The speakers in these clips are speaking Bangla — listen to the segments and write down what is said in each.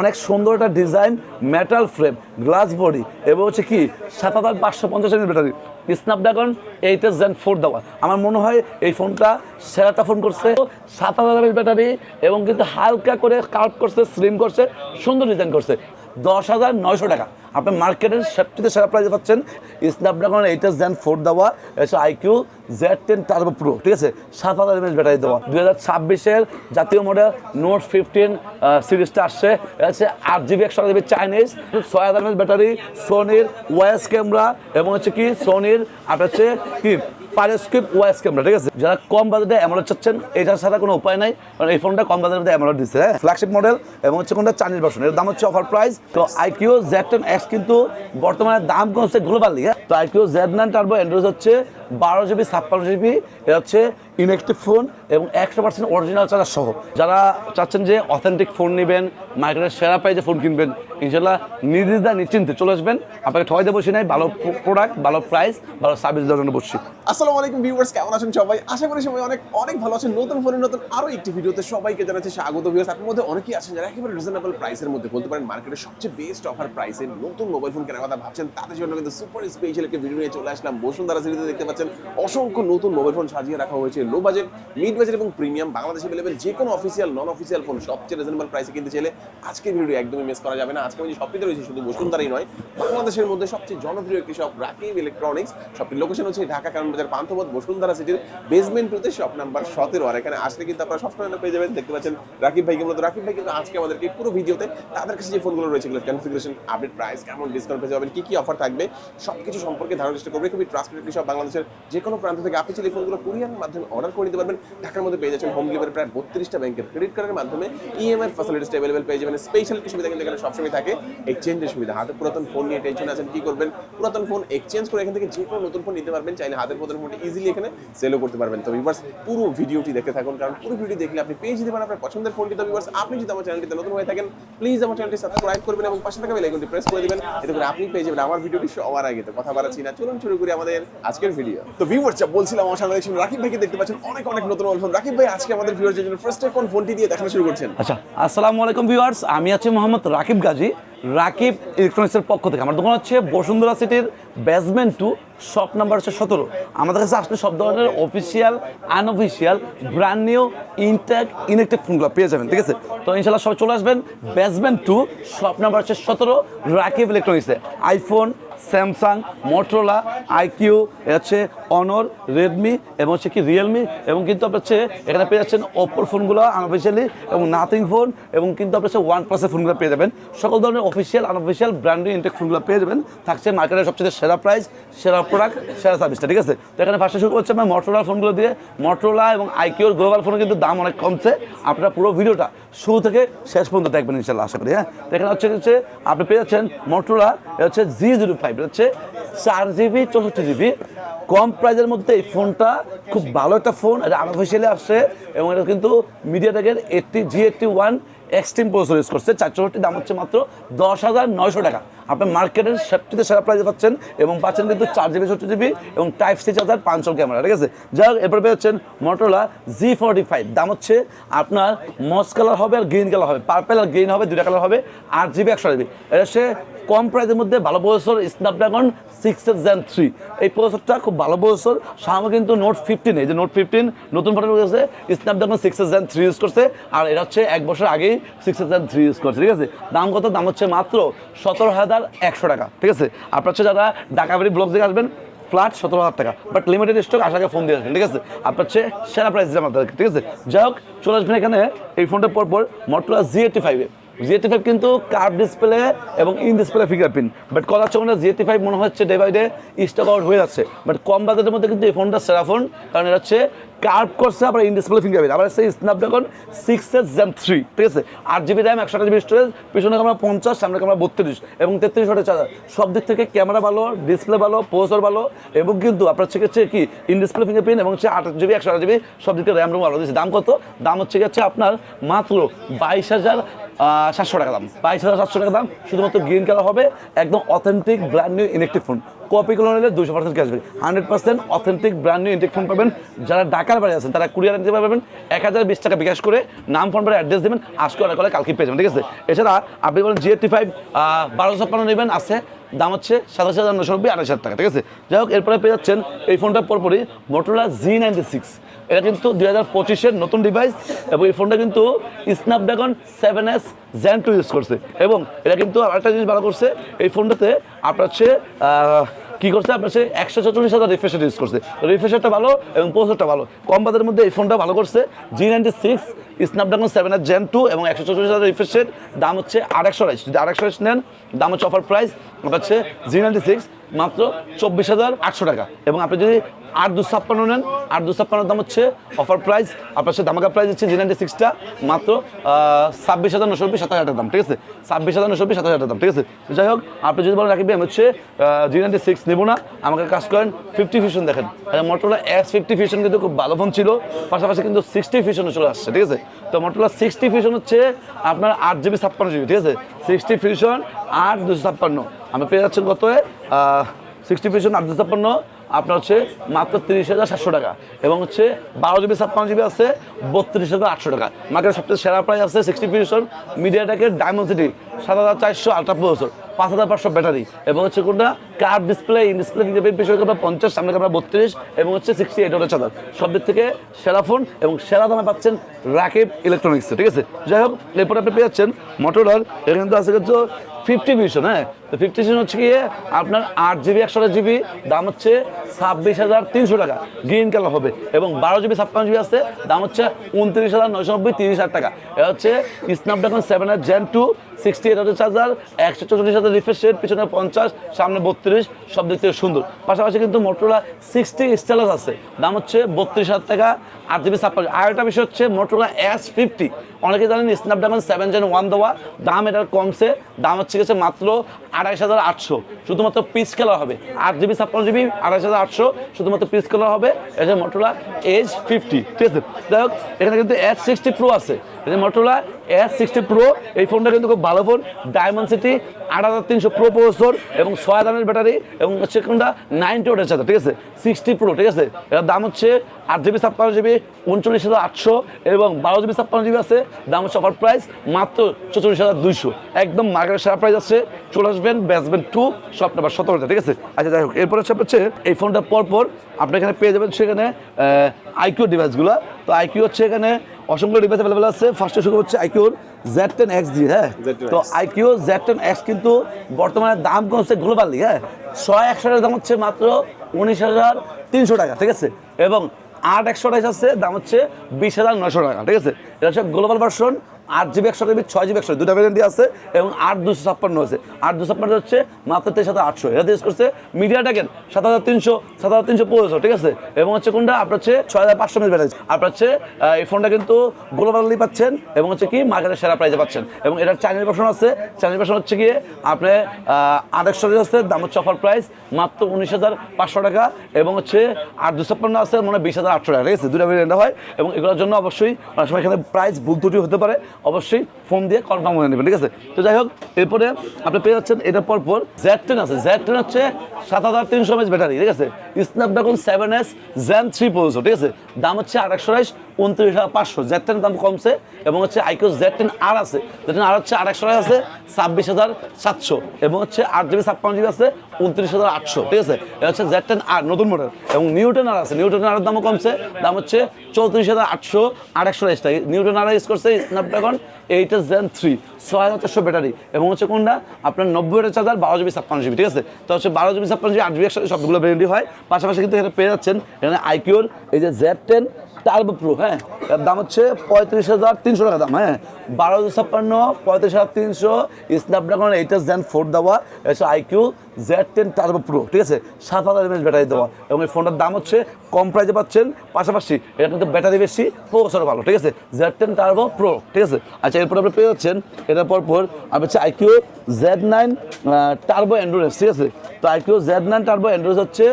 অনেক সুন্দর একটা design metal frame glass body এবং হচ্ছে কি, সাত হাজার পাঁচশো পঞ্চাশ ML battery. Snapdragon eight S Gen four দেওয়া। আমার মনে হয় এই ফোনটা সেরাটা ফোন করছে, সাত হাজার ব্যাটারি, এবং কিন্তু হালকা করে কার্ভ করছে স্লিম করছে, সুন্দর ডিজাইন করছে। দশ হাজার নয়শো টাকা। আপনি মার্কেটের সবচেয়ে সেরা প্রাইসে পাচ্ছেন স্ন্যাপড্রাগন এস জেন ফোর দেওয়া, এসে iQOO Z ten turbo pro ঠিক আছে? সাত হাজার এমএস ব্যাটারি দেওয়া। দু হাজার ছাব্বিশের জাতীয় মডেল নোট ফিফটিন সিরিজটা আসছে। হচ্ছে আট জিবি একশো জিবি চাইনিজ ছয় হাজার এমএস ব্যাটারি সোনির ওয়াইএস ক্যামেরা এবং হচ্ছে কি সোনির আপনার হচ্ছে কি পারেস্কিপ ওয়াইস ক্যামেরা, ঠিক আছে? যারা কম বাজেটে অ্যামোলেড চাচ্ছেন, এটা ছাড়া কোনো উপায় নাই। কারণ এই ফোনটা কম বাজেটে অ্যামোলেড দিচ্ছে হ্যাঁ? ফ্ল্যাগশিপ মডেল এবং হচ্ছে কোনটা চাইনিজ ভার্সন এর দাম হচ্ছে অফার প্রাইস তো আইকিউ জেড টেন এক্স কিন্তু বর্তমানে দাম কমছে গ্লোবালি হ্যাঁ? তো iQOO Z nine turbo Android হচ্ছে বারো জিবি, ছাপ্পান্ন জিবি এটা হচ্ছে ইনএক্টিভ ফোন এবং একশো পার্সেন্ট অরিজিনাল চার্জার সহ। যারা চাচ্ছেন যে অথেন্টিক ফোন নেবেন মার্কেটের সেরা প্রাইজে ফোন কিনবেন ইনশাল্লাহ নির্দ্বিধা নিশ্চিন্তে চলে আসবেন। আপনাকে ঠয়তে বসে নাই, ভালো প্রোডাক্ট ভালো প্রাইস ভালো সার্ভিস দেওয়ার জন্য বসছি। আসসালামু আলাইকুম ভিউয়ার্স কেমন আছেন সবাই? আশা করি সবাই অনেক অনেক ভালো আছেন। নতুন ফোনের নতুন আরও একটি ভিডিওতে সবাইকে জানাচ্ছি স্বাগত ভিউয়ার্স আপনার মধ্যে অনেকেই আছেন যারা একেবারে রিজনেবল প্রাইসের মধ্যে, বলতে পারেন মার্কেটের সবচেয়ে বেস্ট অফার প্রাইসে নতুন মোবাইল ফোন কেনার কথা ভাবছেন। তাদের জন্য কিন্তু সুপার স্পেশাল একটি ভিডিও নিয়ে চলে আসলাম। বসুন্ধরা সিরিজে দেখতে পাচ্ছেন অসংখ্য নতুন মোবাইল ফোন সাজিয়ে রাখা হয়েছে। লো বাজেট মিড বাজেট এবং প্রিমিয়াম বাংলাদেশে অ্যাভেলেবেল যে কোনো অফিসিয়াল নন অফিসিয়াল ফোন সবচেয়ে রিজনেবল প্রাইসে কিনতে চাইলে আজকের ভিডিও একদমই মিস করা যাবে না। আজকে আমি শপটিতে রয়েছে শুধু বসুন্ধরাই নয়, বাংলাদেশের মধ্যে সবচেয়ে জনপ্রিয় একটি শপ রাকিব ইলেকট্রনিক্স শপটির লোকেশন হচ্ছে ঢাকা, কারণ বাজার পান্থপথ, বসুন্ধরা সিটির বেসমেন্ট টুতে শপ নাম্বার সতেরো। আর এখানে আসলে কিন্তু আপনারা সবসময় পেয়ে যাবেন। দেখতে পাচ্ছেন রাকিব ভাইকে মূলত রাকিব ভাই কিন্তু আজকে আমাদেরকে পুরো ভিডিওতে তাদের কাছে যে ফোনগুলো রয়েছে, এগুলো কনফিগারেশন আপডেট প্রাইস কেমন ডিসকাউন্ট পেয়ে যাবেন, কি কি অফার থাকবে, সবকিছু সম্পর্কে ধারণা চেষ্টা করবে। খুবই ট্রান্সপারেন্ট একটি শপ বাংলাদেশের যে কোনো প্রান্ত থেকে আপনি চাইলে ফোনগুলো কুরিয়ারের মাধ্যমে অর্ডার করে নিতে পারবেন। ঢাকার মধ্যে পেয়ে যাচ্ছেন হোম ডেলিভারি প্রায় বত্রিশটা ব্যাংকের ক্রেডিট কার্ডের মাধ্যমে। ইএমআই ফ্যাসিলিটিস অ্যাভেলেবল পেয়ে যাবেন। স্পেশাল কিছু সুবিধা কিন্তু এখানে সবসময় থাকে। এক্সচেঞ্জের সুবিধা। হাতে পুরাতন ফোন নিয়ে টেনশন আছেন, কি করবেন? পুরাতন ফোন এক্সচেঞ্জ করে এখান থেকে যে কোনো নতুন ফোন নিতে পারবেন। চাইলে হাতের পুরাতন ফোনটি ইজিলি এখানে সেলও করতে পারবেন। তো ভিউয়ার্স পুরো ভিডিওটি দেখতে থাকুন। কারণ পুরো ভিডিও দেখলে আপনি পেয়ে যেতে পারেন আপনার পছন্দের ফোনটি তো ভিউয়ার্স আপনি যদি আমার চ্যানেলটিতে নতুন হয়ে থাকেন প্লিজ আমার চ্যানেলটি সাবস্ক্রাইব করবেন এবং পাশে থাকা বেল আইকনটি প্রেস করে দিবেন। এতে করে আপনি পেয়ে যাবেন। আমার ভিডিওটি সবার আগে। তো কথা বাড়াচ্ছি না। চলুন শুরু করি আমাদের আজকের ভিডিও তো ভিউয়ার্স যা বলছিলাম আমার সামনে দেখছেন রাকিব ভাইকে দেখতে পাচ্ছেন অনেক অনেক নতুন ফোন রাকিব ভাই, আজকে আমাদের ভিউয়ার্সের জন্য ফার্স্ট কোন ফোনটি দিয়ে দেখানো শুরু করছেন? আচ্ছা আসসালামু আলাইকুম ভিউয়ার্স আমি আছি মোহাম্মদ রাকিব গাজী, রাকিব ইলেকট্রনিক্সের পক্ষ থেকে। আমার দোকান হচ্ছে বসুন্ধরা সিটির বেসমেন্ট টু শপ নাম্বার হচ্ছে সতেরো। আমাদের কাছে আসলে সব ধরনের official unofficial brand new intact intact ফোনগুলো পেয়ে যাবেন, ঠিক আছে? তো ইনশাল্লাহ সবাই চলে আসবেন। বেসমেন্ট টু শপ নাম্বার হচ্ছে সতেরো, রাকিব ইলেকট্রনিক্সে আইফোন স্যামসাং মোটরোলা আইকিউ হচ্ছে অনর রেডমি এবং হচ্ছে কি রিয়েলমি এবং কিন্তু আপনার হচ্ছে এখানে পেয়ে যাচ্ছেন ওপ্পোর ফোনগুলো আনঅফিসিয়ালি এবং নাথিং ফোন এবং কিন্তু আপনার হচ্ছে ওয়ান প্লাসের ফোনগুলো পেয়ে যাবেন। সকল ধরনের অফিসিয়াল আনঅফিসিয়াল ব্র্যান্ডিং ইনটেক ফোনগুলো পেয়ে যাবেন। থাকছে মার্কেটের সবচেয়ে সেরা প্রাইস সেরা প্রোডাক্ট সেরা সার্ভিসটা ঠিক আছে? তো এখানে ফার্স্টে শুরু করছে আমার মোটরোলা ফোনগুলো দিয়ে। মোটরোলা এবং আইকিউর গ্লোবাল ফোনের কিন্তু দাম অনেক কমছে। আপনারা পুরো ভিডিওটা শুরু থেকে শেষ পর্যন্ত দেখবেন ইনশাল্লাহ আশা করি হ্যাঁ? তো এখানে হচ্ছে হচ্ছে, আপনি পেয়ে যাচ্ছেন মোটরোলা হচ্ছে জি জিরো ফাইভ হচ্ছে চার জিবি চৌষট্টি জিবি কম প্রাইজের মধ্যে এই ফোনটা খুব ভালো একটা ফোন এটা আনঅফিসিয়ালি আসছে এবং এটা কিন্তু media মিডিয়াটেকের eighty G eighty one extreme processor use করছে। চার চৌষট্টি, দাম হচ্ছে মাত্র দশ হাজার নয়শো টাকা। আপনি মার্কেটের সবচেয়ে সেরা প্রাইজে পাচ্ছেন এবং পাচ্ছেন কিন্তু চার জিবি চৌষট্টি জিবি এবং টাইপ সি চার্জার পাঁচশো ক্যামেরা ঠিক আছে? যাই হোক, এরপর পেয়েছেন মোটরলা জি ফোর্টি ফাইভ দাম হচ্ছে আপনার মস কালার হবে আর গ্রিন কালার হবে। পার্পেল আর গ্রিন হবে দুটা কালার হবে, আট জিবি একশো জিবি এটা হচ্ছে কম প্রাইসের মধ্যে ভালো processor Snapdragon six S Gen three এই প্রসেসরটা খুব ভালো প্রসেসর। সামনে কিন্তু নোট ফিফটিন এই যে নোট ফিফটিন নতুন ফটো রয়েছে Snapdragon six S Gen three use করছে, আর এটা হচ্ছে এক বছর আগেই six S Gen three use করছে, ঠিক আছে? দাম কত? দাম হচ্ছে মাত্র সতেরো হাজার একশো টাকা, ঠিক আছে? আপনার হচ্ছে যারা ঢাকাবাড়ি ব্লক থেকে আসবেন ফ্ল্যাট সতেরো হাজার টাকা বাট লিমিটেড স্টক আসাকে ফোন দিয়ে আসবেন, ঠিক আছে? আপনার হচ্ছে সেরা প্রাইস আপনাদেরকে, ঠিক আছে? যাই হোক, চলে আসবেন এখানে, এই ফোনটার পর পর মটোলা জি এইটি ফাইভে জি এইটি ফাইভ কিন্তু কার্ভ ডিসপ্লে এবং ইন ডিসপ্লে ফিঙ্গারপ্রিন্ট বাট কলার চোখে জি এইটি ফাইভ মনে হচ্ছে day by day stock out হয়ে যাচ্ছে। বাট কম বাজেটের মধ্যে কিন্তু এই ফোনটা সেরা ফোন কারণ এটা হচ্ছে কার্ভ করছে আবার ইন ডিসপ্লে ফিঙ্গারপ্রিন্ট আবার সেই Snapdragon six S Gen three ঠিক আছে? আট জিবি র্যাম একশো জিবি স্টোরেজ পিছনে ক্যামেরা পঞ্চাশ, সামনে ক্যামেরা বত্রিশ এবং তেত্রিশ ওয়াটের চার্জার। সব দিক থেকে ক্যামেরা ভালো ডিসপ্লে ভালো প্রসেসর ভালো এবং কিন্তু আপনার হচ্ছে হচ্ছে কি ইন ডিসপ্লে ফিঙ্গারপ্রিন্ট এবং হচ্ছে আট জিবি একশো আট জিবি সব দিক থেকে র্যাম রুম ভালো। দিচ্ছে দাম কত? দাম হচ্ছে গেছে আপনার মাত্র বাইশ হাজার সাতশো টাকা দাম। বাইশ হাজার সাতশো টাকা দাম। শুধুমাত্র গ্রিন কালার হবে। একদম authentic brand new electric phone কপিগুলো নিলে দুশো percent cashback hundred percent authentic brand new intact phone পাবেন। যারা ঢাকার বাড়ি আছেন, তারা কুরিয়ার নিতে পারবেন। এক হাজার বিশ টাকা বিকাশ করে নাম ফোন করে অ্যাড্রেস দেবেন। আজকে অর্ডার করে কালকে পেয়ে যাবেন, ঠিক আছে? এছাড়া আপনি বলেন জি এইটটি ফাইভ বারোশো ছাপ্পান্ন নেবেন। আছে। দাম হচ্ছে সাতাশ হাজার নশো নব্বই আঠাশ হাজার টাকা, ঠিক আছে? যাই হোক, এরপরে পেয়ে যাচ্ছেন এই ফোনটার পরপরই মোটোলা জি নাইনটি সিক্স এটা কিন্তু দুই হাজার পঁচিশের নতুন ডিভাইস এবং এই ফোনটা কিন্তু Snapdragon seven S Gen two use করছে। এবং এটা কিন্তু আরেকটা জিনিস ভালো করছে, এই ফোনটাতে আপনার হচ্ছে কী করছে? আপনার সে একশো চল্লিশ হাজার রিফ্রেশার ইউজ করছে। রিফ্রেশারটা ভালো এবং প্রসেসরটা ভালো। কম বাজারের মধ্যে এই ফোনটা ভালো করছে G ninety six Snapdragon seven এর জেন টু এবং একশো চল্লিশ হাজার রিফ্রেশের দাম হচ্ছে আড়াইশো রাইস যদি আড়াইশো রাইস নেন, দাম হচ্ছে অফার প্রাইস হচ্ছে জি নাইনটি সিক্স মাত্র চব্বিশ হাজার আটশো টাকা। এবং আপনি যদি আট দু ছাপ্পান্ন নেন। আট দু ছাপ্পান্নর দাম হচ্ছে অফার প্রাইস আপনার সাথে ধামাকা প্রাইস হচ্ছে জি নাইনটি সিক্সটা মাত্র ছাব্বিশ হাজার নশো সাতাশ হাজার দাম, ঠিক আছে? ছাব্বিশ হাজার নশো সাতাশ হাজার দাম, ঠিক আছে? যাই হোক, আপনি যদি বলেন রাখবেন আমি হচ্ছে জি নাইনটি সিক্স নেব না, আমাকে কাজ করেন ফিফটি ফিউশন দেখেন। মোটরলা এস ফিফটি ফিউশন কিন্তু খুব ভালো ফোন ছিল, পাশাপাশি কিন্তু সিক্সটি ফিউশনে চলে আসছে, ঠিক আছে? তো মোটরলা সিক্সটি ফিউশন হচ্ছে আপনার আট জিবি, ছাপ্পান্ন জিবি, ঠিক আছে? সিক্সটি ফিউশন আট দুশো ছাপ্পান্ন। আমি পেয়ে যাচ্ছেন কত সিক্সটি ফিউশন আট দুশো ছাপ্পান্ন আপনার হচ্ছে মাত্র তিরিশ হাজার সাতশো টাকা। এবং হচ্ছে বারো জিবি, ছাপ্পান্ন জিবি আছে, বত্রিশ হাজার আটশো টাকা। মার্কেটের সবচেয়ে সেরা প্রাইস আছে সিক্সটি ফিউশন মিডিয়াটেকের ডায়মন্ড সিটি সাত হাজার চারশো আলট্রা প্রসেসর পাঁচ হাজার পাঁচশো ব্যাটারি এবং হচ্ছে কোনটা? Curve display in display fingerprint পেছনে পঞ্চাশ, সামনে ক্যামেরা বত্রিশ, এবং হচ্ছে সিক্সটি এইট ওটা চার্জার সব দিক থেকে সেরা ফোন এবং সেরা দামে পাচ্ছেন রাকিব ইলেকট্রনিক্স ঠিক আছে? যাই হোক, এরপরে আপনি পেয়ে যাচ্ছেন মোটরলার এখানে কিন্তু আছে কিন্তু ফিফটি ভিশন হ্যাঁ তো ফিফটি ভিশন হচ্ছে গিয়ে আপনার আট জিবি একশো জিবি দাম হচ্ছে ছাব্বিশ হাজার তিনশো টাকা। গ্রিন কালার হবে। এবং বারো জিবি ছাপ্পান্ন জিবি আছে, দাম হচ্ছে উনত্রিশ হাজার নয়শো নব্বই, তিরিশ হাজার টাকা। এটা হচ্ছে স্ন্যাপড্রাগন সেভেন এর জেন টু সিক্সটি এইট হাজার চার্জার একশো চৌচল্লিশ হাজার রিফ্রেশ রেট পিছনে পঞ্চাশ, সামনে বত্রিশ, সব দিক থেকে সুন্দর। পাশাপাশি কিন্তু মোটরোলা সিক্সটি স্টেলাস আছে। দাম হচ্ছে বত্রিশ হাজার টাকা, আট জিবি ছাপ্পান্ন আর একটা বিষয় হচ্ছে মোটরোলা এস ফিফটি অনেকে জানেন স্ন্যাপড্রাগন সেভেন জেন ওয়ান দেওয়া। দাম এটার কমছে। দাম হচ্ছে গেছে মাত্র আড়াইশ হাজার আটশো। শুধুমাত্র পিস খেলা হবে। আট জিবি ছাপ্পান্ন জিবি আড়াইশ হাজার আটশো। শুধুমাত্র পিস খেলা হবে, এটা মোটরোলা এজ ফিফটি ঠিক আছে? যাই হোক, এখানে কিন্তু এস সিক্সটি প্রো আছে। এটা মোটরোলা এস সিক্সটি প্রো এই ফোনটা কিন্তু খুব ভালো ফোন ডায়মন্ড সিটি আট হাজার তিনশো প্রো প্রসেসর এবং ছয় হাজারের ব্যাটারি এবং হচ্ছে কোনটা? নাইনটি ওটের সাথে, ঠিক আছে? সিক্সটি প্রো ঠিক আছে? এটার দাম হচ্ছে আট জিবি ছাপ্পান্ন জিবি উনচল্লিশ হাজার আটশো এবং বারো জিবি ছাপ্পান্ন জিবি আছে। দাম হচ্ছে অফার প্রাইস মাত্র চৌচল্লিশ হাজার দুইশো। একদম মার্কেটের সেরা প্রাইস আছে। চলে আসবেন ব্যাসবেন টু শপ নাম্বার সতেরোটা ঠিক আছে? আচ্ছা যাই হোক, এরপর হচ্ছে হচ্ছে এই ফোনটা পরপর আপনি এখানে পেয়ে যাবেন সেখানে আইকিউ ডিভাইসগুলো তো আইকিউ হচ্ছে এখানে অসংখ্য ডিভাইস অ্যাভেলেবেল আছে। ফার্স্টে শুরু হচ্ছে আইকিউর জেড টেন এক্স দিয়ে হ্যাঁ? তো আইকিউ জেড টেন এক্স কিন্তু বর্তমানে দাম কম কমছে গ্লোবালি হ্যাঁ? ছয় একশো টাকার দাম হচ্ছে মাত্র উনিশ হাজার তিনশো টাকা ঠিক আছে? এবং আট একশো টাইস আছে দাম হচ্ছে বিশ হাজার নয়শো টাকা ঠিক আছে? এটা হচ্ছে গ্লোবাল ভার্সন আট জিবি, একশো জিবি ছয় জিবি, একশো দুটা ভ্যারিয়েন্টই আছে এবং আট দুশো ছাপ্পান্ন আছে। আট দুশো ছাপ্পান্ন হচ্ছে মাত্র তেইশ হাজার আটশো। এটা ইউজ করছে মিডিয়া মিডিয়াটেকের সাত হাজার তিনশো, সাত হাজার তিনশো পনেরোশো ঠিক আছে? এবং হচ্ছে কোনটা? আপনার হচ্ছে ছয় হাজার পাঁচশো মিনিট ব্যাটারি আপনার হচ্ছে এই ফোনটা কিন্তু গ্লোবালি পাচ্ছেন এবং হচ্ছে কি মার্কেটের সেরা প্রাইজে পাচ্ছেন। এবং এটার চাইনিজ ভার্সন আছে। চাইনিজ ভার্সন হচ্ছে গিয়ে আপনি আট একশো আছে, দাম হচ্ছে অফার প্রাইস মাত্র উনিশ হাজার পাঁচশো টাকা এবং হচ্ছে আট দুশো ছাপ্পান্ন আছে, মনে বিশ হাজার আটশো টাকা, ঠিক আছে? দুটা ভেরিয়েন্ট হয় এবং এগুলোর জন্য অবশ্যই অনেক সময় এখানে প্রাইস ভুল ত্রুটি হতে পারে। অবশ্যই ফোন দিয়ে কনফার্ম হয়ে নেবেন, ঠিক আছে? তো যাই হোক, এরপরে আপনি পেয়ে যাচ্ছেন এটার পর পর জ্যাক টেন আছে। জ্যাড টেন হচ্ছে সাত হাজার তিনশো এমএস ব্যাটারি, ঠিক আছে? Snapdragon seven S Gen three processor ঠিক আছে? দাম হচ্ছে আড়াইশো উনত্রিশ হাজার পাঁচশো। জেড টেন দাম কমছে এবং হচ্ছে আইকোস জেড টেন আর আছে। জেড টেন আর হচ্ছে আড়াইশো রাইশ আছে, ছাব্বিশ হাজার সাতশো। এবং হচ্ছে আট জিবি ছাপ্পান্ন জিবি আছে, উনত্রিশ হাজার আটশো। ঠিক আছে? এটা হচ্ছে জেড টেন আর নতুন মডেল এবং নিউটন আর আছে। নিউটন আর দামও কমছে। দাম হচ্ছে চৌত্রিশ হাজার আটশো আর আড়াইশো রাইশটা নিউটন আর ইউজ করছে স্ন্যাপড্রাগন এইট জেন থ্রি ছয় হাজার চারশো ব্যাটারি এবং হচ্ছে কোনটা? আপনার নব্বই চার্জার বারো জিবি ছাপ্পান্ন জিবি। ঠিক আছে? তো হচ্ছে বারো জিবি ছাপ্পান্ন জিবি, আট জিবি একসাথে সবগুলো ভ্যারেন্টি হয়। পাশাপাশি কিন্তু এখানে পেয়ে যাচ্ছেন এখানে আইকিউর এই যে জেড টেন টার্বো প্রো হ্যাঁ। এর দাম হচ্ছে পঁয়ত্রিশ হাজার তিনশো টাকা দাম হ্যাঁ। বারো হাজার ছাপ্পান্ন, পঁয়ত্রিশ হাজার তিনশো স্ন্যাপড্রাগন এইটাস জেন ফোর দেওয়া, এসে iQOO Z ten turbo pro ঠিক আছে? সাত হাজার এমএস ব্যাটারি দেওয়া। এবং এই ফোনটার দাম হচ্ছে কম প্রাইসে পাচ্ছেন, পাশাপাশি এটা কিন্তু ব্যাটারি বেশি প্রসেসর ভালো, ঠিক আছে? জেড টেন টার্বো প্রো ঠিক আছে? আচ্ছা এরপর আপনি পেয়ে যাচ্ছেন, এটার পর পর আপনি হচ্ছে iQOO Z nine turbo Android ঠিক আছে? তো iQOO Z nine turbo Android হচ্ছে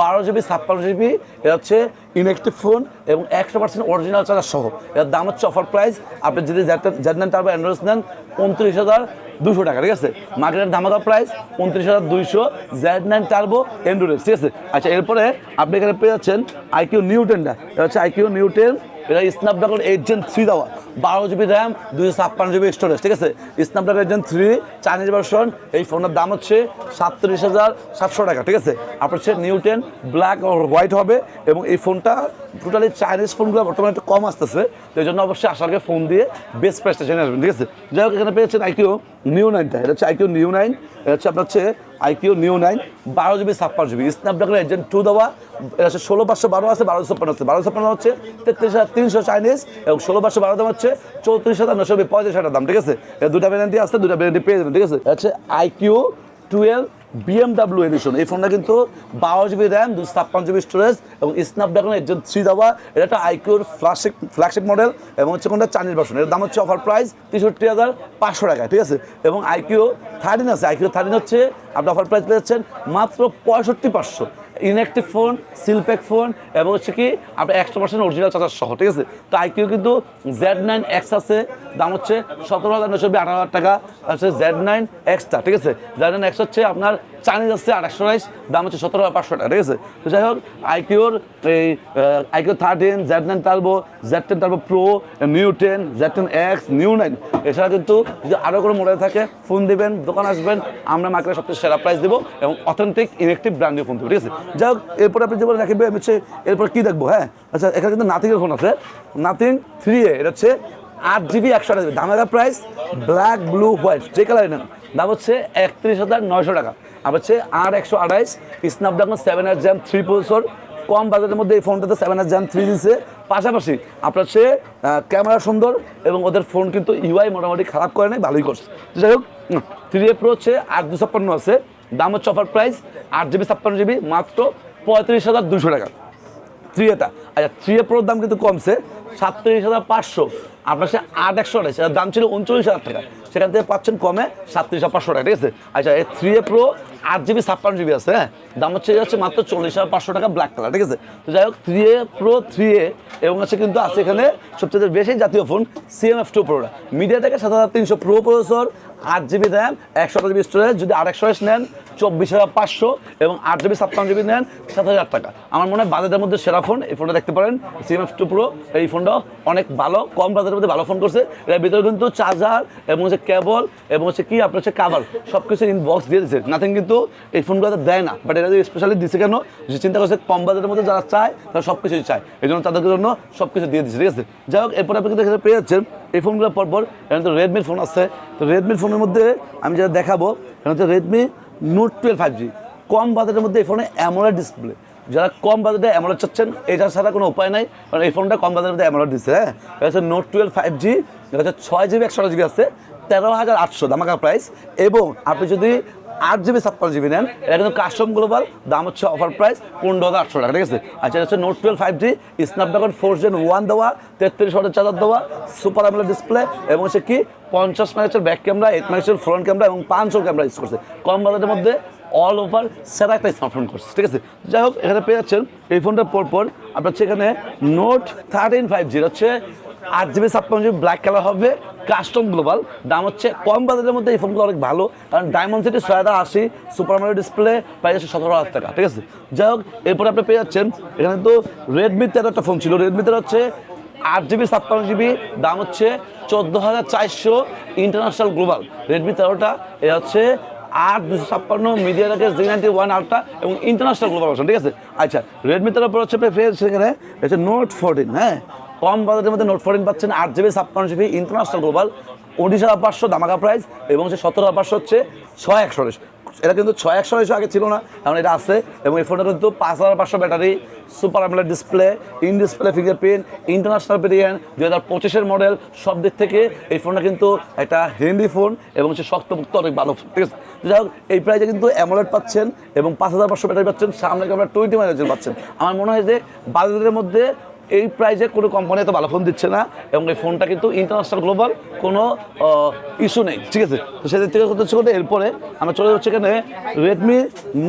বারো জিবি ছাপ্পান্ন জিবি এটা হচ্ছে ইনএক্টিভ ফোন এবং একশো পার্সেন্ট অরিজিনাল চার্জার সহ। এর দাম হচ্ছে অফার প্রাইস আপনি যদি Z Z nine turbo Android নেন, উনত্রিশ হাজার দুশো টাকা, ঠিক আছে? মার্কেটের ধামাকা প্রাইস উনত্রিশ হাজার দুইশো জেড নাইন টার্বো অ্যান্ড্রয়েড ঠিক আছে? আচ্ছা এরপরে আপনি এখানে পেয়ে যাচ্ছেন আইকিউ নিউটেনটা এটা হচ্ছে আইকিউ নিউ টেন এটা স্ন্যাপড্রাগন এইট জেন থ্রি দেওয়া। বারো জিবি র্যাম দুশো ছাপ্পান্ন জিবি স্টোরেজ ঠিক আছে? Snapdragon eight Gen three Chinese version এই ফোনের দাম হচ্ছে সাতত্রিশ হাজার সাতশো টাকা, ঠিক আছে? আপনার হচ্ছে নিউ টেন ব্ল্যাক হোয়াইট হবে এবং এই ফোনটা টোটালি চাইনিজ ফোনগুলো বর্তমানে একটু কম আসতেছে এই জন্য অবশ্যই আসার আগে ফোন দিয়ে বেস্ট প্রাইসটা জেনে আসবেন, ঠিক আছে? যাই হোক, এখানে পেয়েছেন আইকিউ নিউ নাইনটা এটা হচ্ছে আইকিউ নিউ নাইন এটা হচ্ছে আপনার হচ্ছে আইকিউ নিউ নাইন, বারো জিবি, ছাপ্পান্ন জিবি। স্ন্যাপড্রাগন এজেন্ট টু দেওয়া, এটা ষোলো পাঁচশো বারো আছে, বারো ছাপ্পান্ন আছে। বারো ছাপ্পান্ন হচ্ছে তেত্রিশ হাজার তিনশো চাইনিজ এবং ষোলো পাঁচশো বারো দাম হচ্ছে চৌত্রিশ হাজার নশো পঁয়ত্রিশ হাজার দাম, ঠিক আছে? দুটা ভ্যারেন্টি আছে দুটা ভ্যারেন্টি পেয়ে যাবেন, ঠিক আছে? হচ্ছে আইকিউ টুয়েলভ বিএমডাব্লিউ এডিশন এই ফোনটা কিন্তু বারো জিবি র্যাম দুশো ছাপ্পান্ন জিবি স্টোরেজ এবং স্ন্যাপড্রাগন একজন থ্রি দেওয়া। এটা একটা আইকিউর ফ্ল্যাগশিপ ফ্ল্যাগশিপ মডেল এবং হচ্ছে কোনটা চাইনিজ ভার্সন এর দাম হচ্ছে অফার প্রাইস তেষট্টি হাজার পাঁচশো টাকা, ঠিক আছে? এবং আইকিউ থার্টিন আছে। আইকিউ থার্টিন হচ্ছে, আপনি অফার প্রাইস পেয়ে যাচ্ছেন মাত্র পঁয়ষট্টি পাঁচশো। ইনঅ্যাক্টিভ ফোন সিলপ্যাক ফোন এবং হচ্ছে কি, আপনার একশো পার্সেন্ট অরিজিনাল চার্জার সহ, ঠিক আছে? তো আইকিউ কিন্তু জেড নাইন এক্স আছে, দাম হচ্ছে সতেরো হাজার নশো আঠারো হাজার টাকা হচ্ছে জেড নাইন এক্সটা ঠিক আছে? জেড নাইন এক্স হচ্ছে আপনার চাইনিজ আসছে আঠাশশো রাইস দাম হচ্ছে সতেরো হাজার পাঁচশো টাকা, ঠিক আছে? তো যাই হোক আইকিউর এই iQOO thirteen Z nine turbo Z ten turbo pro Neo ten Z ten X Neo nine এছাড়া কিন্তু যদি আরও কোনো মডেল থাকে ফোন দিবেন, দোকান আসবেন, আমরা মার্কেটে সবচেয়ে সেরা প্রাইস দেবো এবং অথেন্টিক ইলেকট্রিক ব্র্যান্ডের ফোন দেবো, ঠিক আছে? যাই হোক, এরপরে আপনি যেমন রাখবেন আমি হচ্ছে এরপর কী দেখব হ্যাঁ? আচ্ছা এখানে কিন্তু নাথিংয়ের ফোন আছে। নাথিং থ্রি এ এটা হচ্ছে আট জিবি একশো জিবি দামের প্রাইস ব্ল্যাক ব্লু হোয়াইট যে কালার নেন। দাম হচ্ছে একত্রিশ হাজার নয়শো টাকা। আর হচ্ছে আর একশো আঠাইশ স্ন্যাপড্রাগন সেভেন আর জ্যাম থ্রি প্রসেসর কম বাজেটের মধ্যে এই ফোনটাতে সেভেন আর জ্যাম থ্রি দিচ্ছে পাশাপাশি আপনার সে ক্যামেরা সুন্দর এবং ওদের ফোন কিন্তু ইউআই মোটামুটি খারাপ করে নাই, ভালোই করছে। যাই হোক থ্রি এ প্রো হচ্ছে আট দু ছাপ্পান্ন আছে। দাম হচ্ছে অফার প্রাইস আট জিবি ছাপ্পান্ন জিবি মাত্র পঁয়ত্রিশ হাজার দুশো টাকা। থ্রি এটা আচ্ছা থ্রি এ প্রোর দাম কিন্তু কমছে, সাতত্রিশ হাজার পাঁচশো। আপনার সে আট একশো আঠাশ দাম ছিল উনচল্লিশ হাজার টাকা। সেখান থেকে পাচ্ছেন কমে সাতত্রিশ হাজার পাঁচশো টাকা, ঠিক আছে? আচ্ছা এই থ্রি এ প্রো আট জিবি ছাপ্পান্ন জিবি আছে হ্যাঁ? দাম হচ্ছে যাচ্ছে মাত্র চল্লিশ হাজার পাঁচশো টাকা ব্ল্যাক কালার ঠিক আছে? তো যাই হোক three A pro three A এবং আছে কিন্তু আছে এখানে সবচেয়ে বেশি জাতীয় ফোন সিএমএফ টু। প্রোটা মিডিয়া থেকে সাত হাজার তিনশো প্রো প্রসেসর আট জিবি র্যাম একশো জিবি স্টোরেজ যদি আর একশো নেন চব্বিশ হাজার পাঁচশো এবং আট জিবি, ছাপ্পান্ন জিবি নেন, সাত হাজার টাকা। আমার মনে হয় বাজেটের মধ্যে সেরা ফোন, এই ফোনটা দেখতে পারেন। সিএমএফ টু প্রো এই ফোনটা অনেক ভালো, কম বাজেটের মধ্যে ভালো ফোন করছে। এর ভিতরে কিন্তু চার্জার এবং হচ্ছে কেবল এবং হচ্ছে কি, আপনার হচ্ছে কাভার সব কিছু ইনবক্স দিয়ে দিচ্ছে নাথিং কিন্তু এই ফোনগুলোতে দেয় না। বাট এটা স্পেশালি দিচ্ছে কেন, যে চিন্তা করছে কম বাজেটের মধ্যে যারা চায়, তারা সব কিছুই চায়। এই জন্য তাদের জন্য সব কিছু দিয়ে দিচ্ছে ঠিক আছে? যাই হোক, এরপর আপনি কিন্তু পেয়ে যাচ্ছেন, এই ফোনগুলো পরপর, এখানে তো রেডমির ফোন আছে। তো রেডমির ফোনের মধ্যে আমি যেটা দেখাবো, এখানে হচ্ছে Redmi Note twelve five G কম বাজেটের মধ্যে এই ফোনে অ্যামোলার ডিসপ্লে যারা কম বাজেটে অ্যামোলার চাচ্ছেন, এটা ছাড়া কোনো উপায় নাই, কারণ এই ফোনটা কম বাজেটের মধ্যে অ্যামোলার দিচ্ছে হ্যাঁ? হচ্ছে নোট টুয়েলভ ফাইভ জি হচ্ছে ছয় জিবি একশো জিবি আছে, তেরো হাজার আটশো দামাকা প্রাইস এবং আপনি যদি আট জিবি, ছাপ্পান্ন জিবি নেন। এটা কিন্তু কাস্টম গ্লোবাল দাম হচ্ছে অফার প্রাইস পনেরো হাজার আটশো টাকা, ঠিক আছে? আচ্ছা হচ্ছে Note twelve five G Snapdragon four Gen one দেওয়া, তেত্রিশ ওয়াটের চার্জার দেওয়া সুপার আমলের ডিসপ্লে এবং হচ্ছে কি, পঞ্চাশ megapixel back camera eight megapixel front camera এবং পাঁচশো ক্যামেরা ইউজ করছে। কম বাজেটের মধ্যে অল ওভার সেরা একটা স্মার্টফোন করছে, ঠিক আছে? যাই হোক, এখানে পেয়ে যাচ্ছেন এই ফোনটা পরপর, আপনার হচ্ছে এখানে নোট থার্টিন ফাইভ জি হচ্ছে আট জিবি, ছাপ্পান্ন জিবি ব্ল্যাক কালার হবে কাস্টম গ্লোবাল দাম হচ্ছে কম বাজেটের মধ্যে এই ফোনগুলো অনেক ভালো, কারণ ডায়মন্ড সিটি ছয় হাজার আশি সুপার মার্কেট ডিসপ্লে প্রাইস হচ্ছে সতেরো হাজার টাকা, ঠিক আছে? যাই হোক, এরপরে আপনি পেয়ে যাচ্ছেন, এখানে তো রেডমি তেরো একটা ফোন ছিল। রেডমি তেরো হচ্ছে আট জিবি, ছাপ্পান্ন জিবি, দাম হচ্ছে চোদ্দ হাজার চারশো ইন্টারন্যাশনাল গ্লোবাল রেডমি তেরোটা, এ হচ্ছে আট দুশো ছাপ্পান্ন মিডিয়া রেখে জি নাইনটি ওয়ান আটটা এবং ইন্টারন্যাশনাল গ্লোবাল ঠিক আছে? আচ্ছা রেডমি তেরো পর হচ্ছে সেখানে হচ্ছে নোট ফোরটিন হ্যাঁ? কম বাজেটের মধ্যে নোট ফোরটিন পাচ্ছেন আট জিবি জিবি ইন্টারন্যাশনাল গ্লোবাল উনিশ হাজার পাঁচশো দামাকা প্রাইস এবং সে সতেরো হাজার পাঁচশো হচ্ছে ছয় একশো এটা কিন্তু ছয় একশো আগে ছিল না কারণ এটা আছে, এবং এই ফোনটা কিন্তু পাঁচ হাজার পাঁচশো ব্যাটারি সুপার আমলের display in display fingerprint international variant দু হাজার পঁচিশের মডেল সব দিক থেকে এই ফোনটা কিন্তু একটা হেন্ডি ফোন এবং হচ্ছে শক্তমুক্ত অনেক ভালো ফোন ঠিক আছে? যাই হোক, এই প্রাইসে কিন্তু অ্যামোলেড পাচ্ছেন এবং পাঁচ হাজার পাঁচশো ব্যাটারি পাচ্ছেন, সামনে ক্যামেরা টোয়েন্টি মেগাপিক্সেল পাচ্ছেন। আমার মনে হয় যে বাজেটের মধ্যে এই প্রাইজে কোনো কোম্পানি এত ভালো ফোন দিচ্ছে না এবং এই ফোনটা কিন্তু ইন্টারন্যাশনাল গ্লোবাল কোনো ইস্যু নেই, ঠিক আছে? তো সেদিক থেকে কথা হচ্ছে এরপরে আমরা চলে যাচ্ছি এখানে Redmi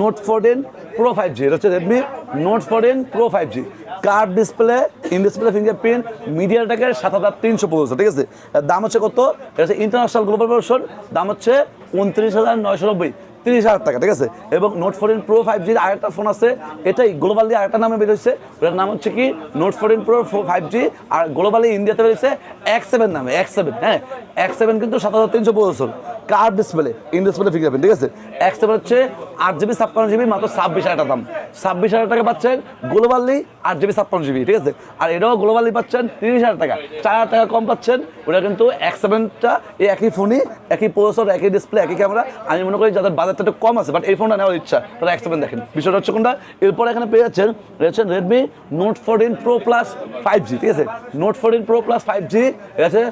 Note fourteen pro five G এটা হচ্ছে Redmi Note fourteen pro five G curve display in display fingerprint মিডিয়াটাকে সাত হাজার তিনশো পনেরো ঠিক আছে? দাম হচ্ছে কত? এটা হচ্ছে ইন্টারন্যাশনাল গ্লোবাল ভার্সন দাম হচ্ছে উনত্রিশ হাজার নয়শো নব্বই। তিরিশ হাজার টাকা, ঠিক আছে? এবং নোট ফোরটিন প্রো ফাইভ জির আরেকটা ফোন আছে, এটাই গ্লোবাল গ্লোবালি আরেকটা নামে বেরোচ্ছে ওটার নাম হচ্ছে কি? Note fourteen pro five G আর গ্লোবালি ইন্ডিয়াতে বেরিয়েছে এক্স সেভেন নামে এক্স সেভেন হ্যাঁ? এক্স সেভেন কিন্তু সাত হাজার তিনশো পঁচাত্তর। Curve display in display fingerprint ঠিক আছে? এক্স সেভেন হচ্ছে আট জিবি, ছাপ্পান্ন জিবি, মাত্র ছাব্বিশ হাজার টাকা দাম। ছাব্বিশ হাজার টাকা পাচ্ছেন গ্লোবালি আট জিবি, ছাপ্পান্ন জিবি, ঠিক আছে? আর এটাও গ্লোবালি পাচ্ছেন তিরিশ হাজার টাকা। চার হাজার টাকা কম পাচ্ছেন, ওটা কিন্তু এক্স সেভেনটা, এই একই ফোনই, একই প্রসেসর একই ডিসপ্লে একই ক্যামেরা আমি মনে করি যাদের বাজারটা একটু কম আছে বাট এই ফোনটা নেওয়ার ইচ্ছা, তারা এক্স সেভেন দেখেন। বিষয়টা হচ্ছে কোনটা? এরপর এখানে পেয়ে যাচ্ছেন রয়েছেন Redmi Note fourteen pro plus five G ঠিক আছে? Note fourteen pro plus five G আছে?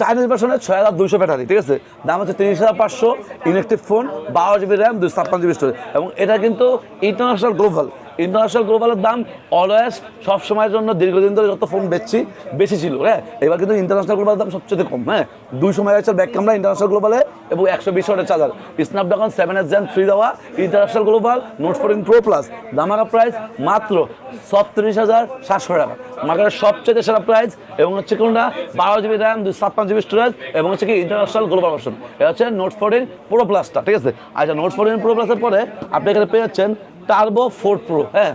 চাইনিজ ভার্সনের ছয় হাজার দুশো ব্যাটারি, ঠিক আছে? দাম হচ্ছে তিরিশ হাজার পাঁচশো ইলেকট্রিক ফোন বারো জিবি র্যাম দুশো ছাপ্পান্ন জিবি স্টোরেজ এবং এটা কিন্তু ইন্টারন্যাশনাল গ্লোবাল ইন্টারন্যাশনাল গ্লোবালের দাম অলওয়েজ সব সময়ের জন্য দীর্ঘদিন ধরে যত ফোন বেচছি, বেশি ছিল হ্যাঁ? এবার কিন্তু ইন্টারন্যাশনাল গ্লোবালের দাম সবচেয়ে কম হ্যাঁ? দুইশো মেগাপিক্সেল ব্যাক ক্যামেরা ইন্টারন্যাশনাল গ্লোবালে এবং একশো বিশ ওয়াটের charger Snapdragon seven S Gen three দেওয়া international global Note fourteen pro plus দামাকা price মাত্র ছত্রিশ হাজার সাতশো টাকা। মার্কেটের সবচেয়ে সেরা প্রাইস এবং হচ্ছে কোনটা? বারো জিবি র্যাম দুশো ছাপ্পান্ন জিবি স্টোরেজ এবং হচ্ছে কি ইন্টারন্যাশনাল গ্লোবাল ভার্সন এটা হচ্ছে নোট ফোরটিন প্রো প্লাসটা ঠিক আছে? আচ্ছা নোট ফোরটিন প্রো প্লাসের পরে আপনি এখানে পেয়ে যাচ্ছেন টার্বো ফোর প্রো হ্যাঁ?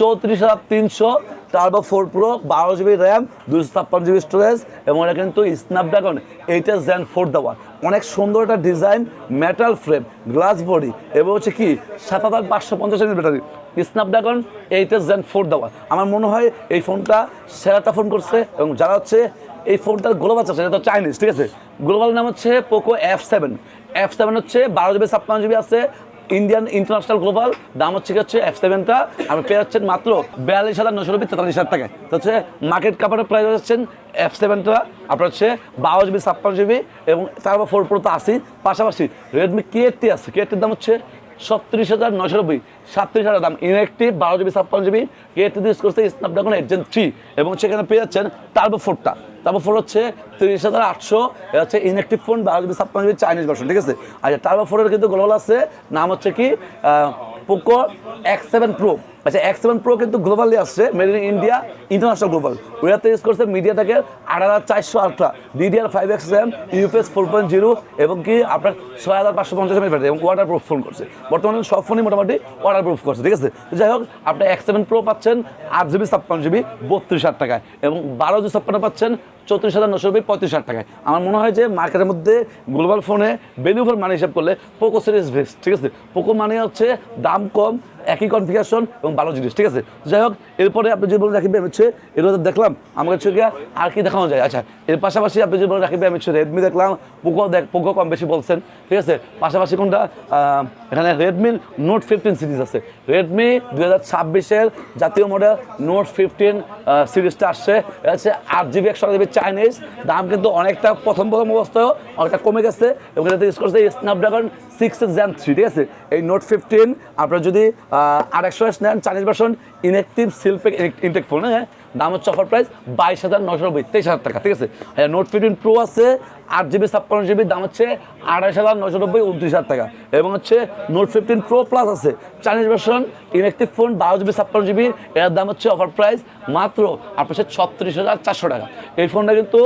চৌত্রিশ হাজার তিনশো টার্বো ফোর প্রো বারো জিবি র্যাম দুশো ছাপ্পান্ন জিবি স্টোরেজ এবং এটা কিন্তু স্ন্যাপড্রাগন এইট জেন ফোর দেওয়া। অনেক সুন্দর একটা design metal frame glass body এবং হচ্ছে কি সাত হাজার পাঁচশো পঞ্চাশ battery. Snapdragon eight S Gen four দেওয়া। আমার মনে হয় এই ফোনটা সেরাটা ফোন করছে এবং যারা হচ্ছে এই ফোনটার গ্লোবাল আছে সেটা তো চাইনিজ ঠিক আছে? গ্লোবাল নাম হচ্ছে POCO F seven F seven হচ্ছে বারো জিবি ছাপ্পান্ন জিবি আছে ইন্ডিয়ান ইন্টারন্যাশনাল গ্লোবাল দাম হচ্ছে হচ্ছে এফ সেভেনটা আপনি পেয়ে যাচ্ছেন মাত্র বিয়াল্লিশ হাজার নশো নব্বই তেতাল্লিশ হাজার টাকায়। তো হচ্ছে মার্কেট কাপড়ের প্রাইস হচ্ছেন এফ সেভেনটা আপনার হচ্ছে বারো জিবি ছাপ্পান্ন জিবি এবং তারপর ফোর প্রো তো আসি পাশাপাশি রেডমি কে এইটটি আছে। কে এইটটির দাম হচ্ছে সত্রিশ হাজার নশো নব্বই, সাতত্রিশ হাজার দাম। ইনএক্টিভ বারো জিবি, ছাপ্পান্ন জিবি এইটটি ইউজ করছে স্ন্যাপড্রাগন এইট জেন থ্রি এবং সেখানে পেয়ে যাচ্ছেন টার্বো ফোরটা তারপর ফোর হচ্ছে তিরিশ হাজার আটশো, এটা হচ্ছে ইনএক্টিভ ফোন বারো জিবি, ছাপ্পান্ন জিবি চাইনিজ ভার্সন ঠিক আছে? আচ্ছা টার্বো ফোরের কিন্তু গ্লোবাল আছে, নাম হচ্ছে কি পোকো এক্স সেভেন প্রো আচ্ছা এক্স সেভেন প্রো কিন্তু গ্লোবালি আসছে made in India international global ওটাতে ইউজ করছে মিডিয়াটাকে আট হাজার চারশো আটটা DDR five X RAM UFS four point zero এবং কি আপনার ছয় হাজার পাঁচশো পঞ্চাশ এমএল ব্যাটারি এবং ওয়াটার প্রুফ ফোন করছে। বর্তমানে সব ফোনই মোটামুটি ওয়াটার প্রুফ করছে, ঠিক আছে? যাই হোক, আপনি এক্স সেভেন প্রো পাচ্ছেন আট জিবি ছাপ্পান্ন জিবি বত্রিশ হাজার টাকায় এবং বারো জিবি ছাপ্পান্ন পাচ্ছেন চৌত্রিশ হাজার নশো নব্বই পঁয়ত্রিশ হাজার টাকায় আমার মনে হয় যে মার্কেটের মধ্যে গ্লোবাল ফোনে বেনিউভার মানে হিসাব করলে পোকো সিরিজ বেস্ট ঠিক আছে? পোকো মানে হচ্ছে দাম কম, একই কনফিগারেশন এবং ভালো জিনিস, ঠিক আছে? যাই হোক, এরপরে আপনি যদি বলে রাখবেন হচ্ছে এগুলো দেখলাম, আমার কাছে আর কি দেখানো যায়? আচ্ছা এর পাশাপাশি আপনি যে বলে রাখবেন হচ্ছে রেডমি দেখলাম, পোকো দেখ, পোকো কম বেশি বলছেন, ঠিক আছে? পাশাপাশি কোনটা? এখানে রেডমি নোট ফিফটিন সিরিজ আছে। রেডমি দু হাজার ছাব্বিশের জাতীয় মডেল নোট ফিফটিন সিরিজটা আসছে, এটা হচ্ছে আট জিবি একশো জিবি চাইনিজ দাম কিন্তু অনেকটা প্রথম প্রথম অবস্থায় অনেকটা কমে গেছে। এবং এটা ইউজ করছে স্ন্যাপড্রাগন সিক্স জ্যাম থ্রি ঠিক আছে? এই নোট ফিফটিন আপনার যদি আর একশো নেন Chinese version inactive seal pack intact phone হ্যাঁ? দাম হচ্ছে অফার প্রাইস বাইশ হাজার নশো তেইশ হাজার টাকা, ঠিক আছে? নোট ফিফটিন প্রো আছে আট জিবি, ছাপ্পান্ন জিবি, দাম হচ্ছে আড়াইশ হাজার নশো নব্বই, উনত্রিশ হাজার টাকা। এবং হচ্ছে নোট ফিফটিন প্রো প্লাস আছে। চাইনিজ ভার্সন ইনএক্টিভ ফোন বারো জিবি, ছাপ্পান্ন জিবি, এর দাম হচ্ছে অফার প্রাইস মাত্র আপনার ছত্রিশ হাজার চারশো টাকা। এই ফোনটা কিন্তু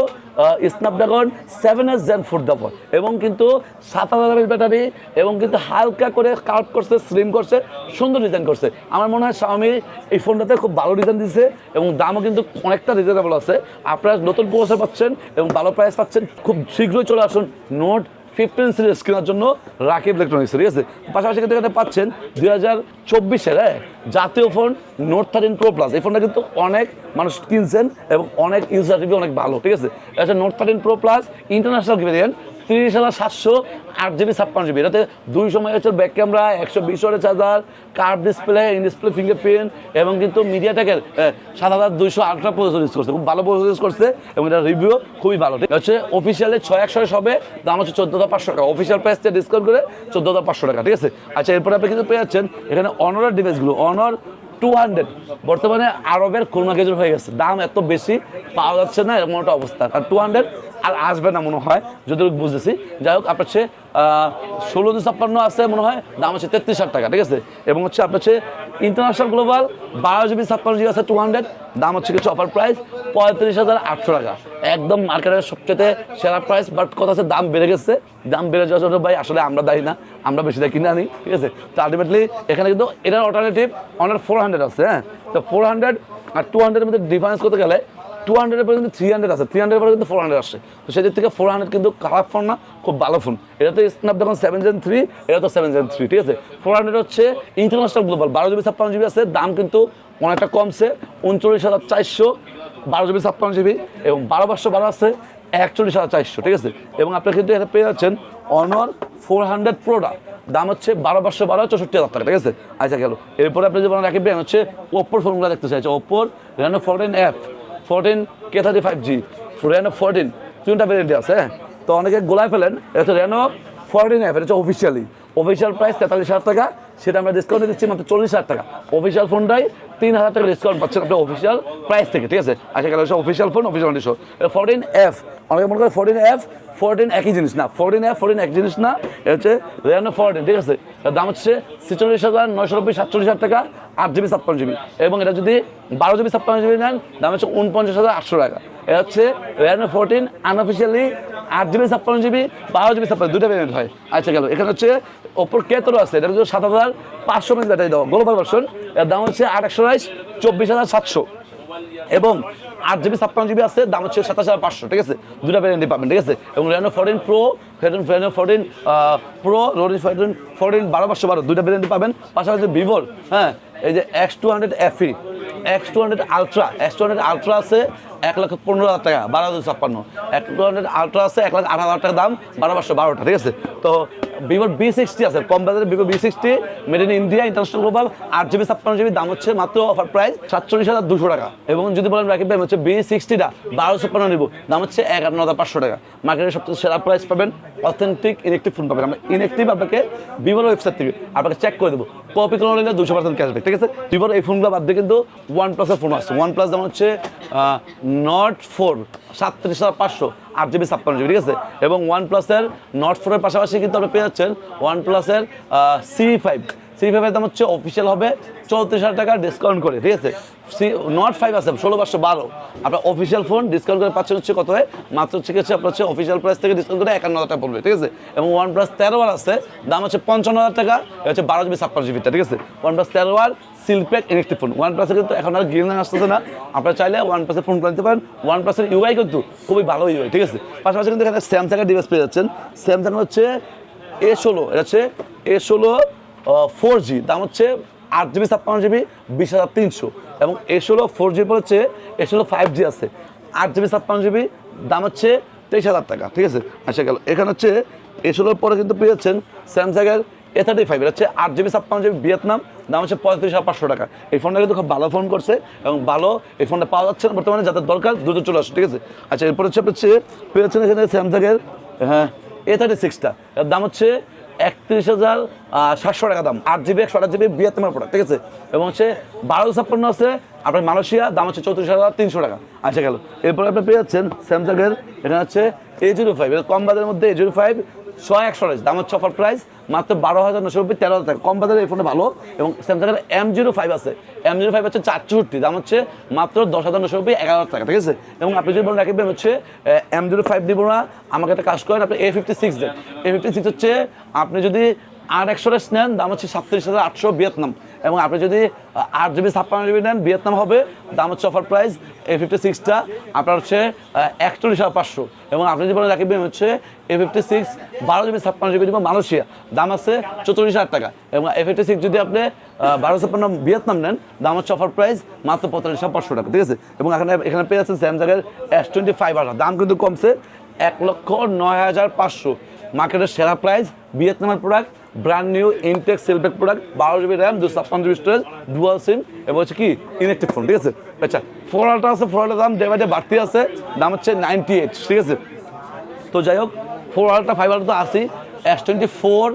Snapdragon seven S Gen four দেবো এবং কিন্তু সাত হাজার ব্যাটারি এবং কিন্তু হালকা করে কাউট করছে স্লিম করছে, সুন্দর ডিজাইন করছে। আমার মনে হয় স্বামী এই ফোনটাতে খুব ভালো ডিজাইন দিচ্ছে এবং দামও কিন্তু অনেকটা রিজনেবল আছে। আপনারা নতুন প্রসেসর পাচ্ছেন, এবং ভালো প্রাইস পাচ্ছেন, খুব শীঘ্রই চলে আসুন নোট ফিফটিন সিরিজ কেনার জন্য রাকিব ইলেকট্রনিক্স ঠিক আছে পাশাপাশি কিন্তু এখানে পাচ্ছেন দুই হাজার চব্বিশের হ্যাঁ জাতীয় phone Note thirteen pro plus এই ফোনটা কিন্তু অনেক মানুষ কিনছেন এবং অনেক ইউজার রিভিউ অনেক ভালো, ঠিক আছে? এটা Note thirteen pro plus international variant তিরিশ হাজার সাতশো আট জিবি ছাপ্পান্ন জিবি। এটাতে দুই সময় হচ্ছে ব্যাক ক্যামেরা, একশো বিশ ওয়াটের charger, curve display, in display, fingerprint এবং কিন্তু মিডিয়াটেকের সাত হাজার দুইশো আটটা প্রসেসর ইউজ করছে। খুব ভালো প্রসেসর ইউজ করছে এবং এটা রিভিউ খুবই ভালো। ঠিক হচ্ছে অফিসিয়ালে ছয় একশো সবে, দাম হচ্ছে চোদ্দ হাজার পাঁচশো টাকা। অফিসিয়াল প্রাইস থেকে ডিসকাউন্ট করে চোদ্দ হাজার পাঁচশো টাকা। ঠিক আছে? আচ্ছা এরপরে আপনি কিন্তু পেয়ে যাচ্ছেন এখানে অনরের ডিভাইসগুলো অনর টু হান্ড্রেড বর্তমানে আরবের খুলনা কেজুর হয়ে গেছে। দাম এত বেশি, পাওয়া যাচ্ছে না এরকম একটা অবস্থা। আর টু হান্ড্রেড আর আসবে না মনে হয়, যতটুকু বুঝতেছি। যাই হোক, আপনার হচ্ছে ষোলো দুই ছাপ্পান্ন আছে মনে হয়, দাম হচ্ছে তেত্রিশ হাজার টাকা, ঠিক আছে? এবং হচ্ছে আপনার হচ্ছে ইন্টারন্যাশনাল গ্লোবাল বারো জিবি, ছাপ্পান্ন জিবি আছে টু হান্ড্রেড দাম হচ্ছে কিছু অফার প্রাইস পঁয়ত্রিশ হাজার আটশো টাকা। একদম মার্কেটের সবচেয়ে সেরা প্রাইস বাট কথা হচ্ছে দাম বেড়ে গেছে। দাম বেড়ে যাওয়ার জন্য ভাই, আসলে আমরা দায়ী না, আমরা বেশি দায় কিনে আনি, ঠিক আছে? তো আলটিমেটলি এখানে কিন্তু এটার অল্টারনেটিভ অনার ফোর হান্ড্রেড আছে হ্যাঁ? তো ফোর হান্ড্রেড আর টু হান্ড্রেডের মধ্যে ডিফারেন্স করতে গেলে টু হান্ড্রেডের পরে কিন্তু থ্রি হান্ড্রেড আছে। থ্রি হান্ড্রেড পরে কিন্তু ফোর হান্ড্রেড আসছে তো সেদিক থেকে ফোর হান্ড্রেড কিন্তু খারাপ ফোন না, খুব ভালো ফোন এটা তো স্ন্যাপড্রাগন সেভেন জেন থ্রি এটা তো সেভেন জেন থ্রি ঠিক আছে? ফোর হান্ড্রেড হচ্ছে ইন্টারন্যাশনাল গ্লোবাল বারো জিবি ছাপ্পান্ন জিবি আছে, দাম কিন্তু অনেকটা কমছে, উনচল্লিশ হাজার চারশো, বারো জিবি ছাপ্পান্ন জিবি এবং বারো পাঁচশো বারো আছে, একচল্লিশ হাজার চারশো, ঠিক আছে? এবং আপনি কিন্তু এটা পেয়ে যাচ্ছেন অনর ফোর হান্ড্রেড প্রোডা দাম হচ্ছে বারো পাঁচশো বারো, চৌষট্টি হাজার টাকা, ঠিক আছে? আচ্ছা গেল। এরপরে আপনি যেমন রাখবেন হচ্ছে ওপ্পোর ফোনগুলো দেখতে চাইছে ওপ্পোর Reno fourteen F fourteen K thirty five G Reno fourteen তিনটা ভ্যারিয়েন্ট আছে হ্যাঁ? তো অনেকে গোলায় ফেলেন, এটা হচ্ছে রেনো ফোরটিন এফ এটা হচ্ছে অফিসিয়ালি অফিসিয়াল প্রাইস তেতাল্লিশ হাজার টাকা সেটা আমরা ডিসকাউন্ট দিচ্ছি মাত্র চল্লিশ হাজার টাকা। অফিসিয়াল ফোনটাই তিন হাজার টাকা ডিসকাউন্ট পাচ্ছেন আপনি অফিসিয়াল প্রাইস থেকে, ঠিক আছে? আচ্ছা গেল official phone official condition fourteen F অনেকে মনে করে ফোরটিন এফ ফোরটিন একই জিনিস। না ফোরটিন এফ ফোরটিন এক জিনিস না এটা হচ্ছে রেনো ফোরটিন ঠিক আছে? দাম হচ্ছে ছেচল্লিশ হাজার নয়শো নব্বই, সাতচল্লিশ হাজার টাকা, আট জিবি ছাপ্পান্ন জিবি এবং এটা যদি বারো জিবি ছাপ্পান্ন জিবি নেন, দাম হচ্ছে উনপঞ্চাশ হাজার আটশো টাকা। এটা হচ্ছে রেনো ফোরটিন আনঅফিসিয়ালি আট জিবি, ছাপ্পান্ন জিবি, বারো জিবি, ছাপ্পান্ন দুটো ভেরিয়েন্ট হয়। আচ্ছা গেল। এখানে হচ্ছে ওপর কেতরও আছে? এটা হচ্ছে সাত হাজার পাঁচশো মিনিট ব্যাটারি দেওয়া গ্লোবাল ভার্সন এর দাম হচ্ছে আট একশো বাইশ, চব্বিশ হাজার সাতশো। এবং আট জিবি, ছাপ্পান্ন জিবি আছে, দাম হচ্ছে সাতাশ হাজার পাঁচশো, ঠিক আছে? দুটা ভ্যারিয়েন্টই পাবেন ঠিক আছে? এবং Reno fourteen pro Reno fourteen pro রোডিন fourteen fourteen বারো পাঁচশো বারো দুটা ভ্যারিয়েন্টই পাবেন পাশাপাশি ভিভোর হ্যাঁ এই যে X two hundred এফি X two hundred ultra X two hundred ultra আছে এক লক্ষ পনেরো হাজার টাকা, বারো হাজার ছাপ্পান্ন। এক আলট্রা আছে, এক লাখ আট হাজার টাকা দাম, বারো পাঁচশো বারোটা, ঠিক আছে? তো ভিভোর বি সিক্সটি আছে, কম বাজারে Vivo B sixty made in India international global আট জিবি ছাপ্পান্ন জিবি দাম হচ্ছে মাত্র অফার প্রাইস সাতচল্লিশ হাজার দুশো টাকা। এবং যদি বলেন রাকিব ভাই হচ্ছে বি সিক্সটিটা বারো ছাপ্পান্ন নিব, দাম হচ্ছে এগারো হাজার পাঁচশো টাকা। মার্কেটের সবচেয়ে সেরা প্রাইস পাবেন অথেন্টিক ইলেকট্রিক ফোন পাবেন। আমরা ইলেকট্রিক আপনাকে ভিভোর ওয়েবসাইট থেকে আপনাকে চেক করে দেবো। কপি কোনো নিলে দুশো পার্সেন্ট ক্যাশব্যাক ঠিক আছে? ভিভোর এই ফোনগুলো বাদ দিয়ে কিন্তু ওয়ান প্লাসের ফোন আসছে ওয়ান প্লাস যেমন হচ্ছে নট ফোর সাতত্রিশ হাজার পাঁচশো আট জিবি ছাপ্পান্ন জিবি, ঠিক আছে? এবং ওয়ান প্লাসের নট ফোরের পাশাপাশি কিন্তু আপনি পেয়ে যাচ্ছেন ওয়ান প্লাসের সি ফাইভ সি ফাইভের দাম হচ্ছে অফিসিয়াল হবে চৌত্রিশ হাজার টাকা ডিসকাউন্ট করে, ঠিক আছে? সি নট ফাইভ আছে, ষোলো পাঁচশো বারো। আপনার অফিসিয়াল ফোন ডিসকাউন্ট করে পাচ্ছেন হচ্ছে কত হয় মাত্র হচ্ছে কি হচ্ছে আপনার হচ্ছে অফিসিয়াল প্রাইস থেকে ডিসকাউন্ট করে একান্ন হাজার টাকা পড়বে, ঠিক আছে? এবং ওয়ান প্লাস তেরো আর আছে, দাম হচ্ছে পঞ্চান্ন হাজার টাকা হচ্ছে বারো জিবি, ছাপ্পান্ন জিবিটা, ঠিক আছে? ওয়ান প্লাস তেরো আর seal pack electric phone one প্লাসে কিন্তু এখন আর গ্রিন আসতেছে না। আপনারা চাইলে ওয়ান প্লাসের ফোন কিনতে পারেন। ওয়ান প্লাসের ইউআই খুবই ভালো ইউআই ঠিক আছে? পাশাপাশি কিন্তু এখানে স্যামসাংয়ের ডিভাইস পেয়ে যাচ্ছেন। স্যামসাং হচ্ছে এ ষোলো, এটা হচ্ছে এ ষোলো ফোর জি দাম হচ্ছে আট জিবি ছাপ্পান্ন জিবি বিশ হাজার তিনশো। এবং এ ষোলো ফোর জি পর হচ্ছে এ ষোলো ফাইভ জি আছে। আট জিবি ছাপ্পান্ন জিবি দাম হচ্ছে তেইশ হাজার টাকা, ঠিক আছে? আচ্ছা গেল, এখানে হচ্ছে এ ষোলোর পরে কিন্তু পেয়ে যাচ্ছেন স্যামসাংয়ের এ থার্টি ফাইভ হচ্ছে আট জিবি, ছাপ্পান্ন জিবি ভিয়েতনাম, দাম হচ্ছে পঁয়ত্রিশ হাজার পাঁচশো টাকা। এই ফোনটা কিন্তু খুব ভালো ফোন করছে এবং ভালো এই ফোনটা পাওয়া যাচ্ছে না বর্তমানে, যাদের দরকার দ্রুত চলে আসে ঠিক আছে? আচ্ছা এরপর হচ্ছে হচ্ছে পেয়ে যাচ্ছেন এখানে স্যামসাংয়ের হ্যাঁ এ থার্টি সিক্সটা এর দাম হচ্ছে একত্রিশ হাজার সাতশো টাকা দাম, আট জিবি, একশো আট জিবি ভিয়েতনামের প্রোডাক্ট ঠিক আছে? এবং হচ্ছে বারো ছাপ্পান্ন আছে, আপনার মালয়েশিয়া, দাম হচ্ছে চৌত্রিশ হাজার তিনশো টাকা। আচ্ছা গেল। এরপরে আপনি পেয়ে যাচ্ছেন স্যামসাংয়ের এটা হচ্ছে এ জিরো ফাইভ কম বাজারের মধ্যে এ জিরো ফাইভ ছয় একশো দাম হচ্ছে অফার প্রাইস মাত্র বারো হাজার নশো নব্বই, তেরো হাজার কম বাজারে এই ফোনটা ভালো এবং স্যামসাংয়ের এম জিরো ফাইভ আছে। এম জিরো ফাইভ হচ্ছে চারচৌষট্টি দাম হচ্ছে মাত্র দশ হাজার নশো নব্বই, এগারো হাজার টাকা, ঠিক আছে? এবং আপনি যদি বলেন রাখবেন হচ্ছে এম জিরো ফাইভ দিব না, আমাকে একটা কাজ করেন, আপনি এ ফিফটি সিক্স দেন। এ ফিফটি সিক্স হচ্ছে, আপনি যদি আর একশো রেস নেন, দাম হচ্ছে সাতত্রিশ হাজার আটশো ভিয়েতনাম এবং আপনি যদি আট জিবি ছাপ্পান্ন জিবি নেন ভিয়েতনাম হবে, দাম হচ্ছে অফার প্রাইস এ ফিফটি সিক্সটা আপনার হচ্ছে একচল্লিশ হাজার পাঁচশো। এবং আপনি যদি বলেন রাখবেন হচ্ছে এ ফিফটি সিক্স বারো জিবি ছাপ্পান্ন জিবি দিব মালয়েশিয়া। দাম আছে চৌচল্লিশ হাজার টাকা। এবং এ ফিফটি সিক্স যদি আপনি বারো ছাপ্পান্ন ভিয়েতনাম নেন, দাম হচ্ছে অফার প্রাইস মাত্র পঁয়তাল্লিশ পাঁচশো টাকা, ঠিক আছে? এবং এখানে এখানে পেয়ে যাচ্ছেন স্যামসাংয়ের এস টোয়েন্টি ফাইভ হাজার দাম কিন্তু কমছে এক লক্ষ নয় হাজার পাঁচশো। মার্কেটের সেরা প্রাইস ভিয়েতনামের প্রোডাক্ট ব্র্যান্ড নিউ ইনটেক সেলফেক প্রোডাক্ট বারো জিবি র্যাম দুশো ছাপ্পান্ন জিবি স্টোরেজ ডুয়াল সিম এবং হচ্ছে কি ইলেকট্রিক ফোন ঠিক আছে? আচ্ছা ফোর আলটা আছে ফোর আলটার দাম ডে বাই ডে বাড়তি আছে, দাম হচ্ছে নাইনটি এইট ঠিক আছে? তো যাই হোক ফোর আলটা ফাইভ আলটা তো আসি এস টোয়েন্টি ফোর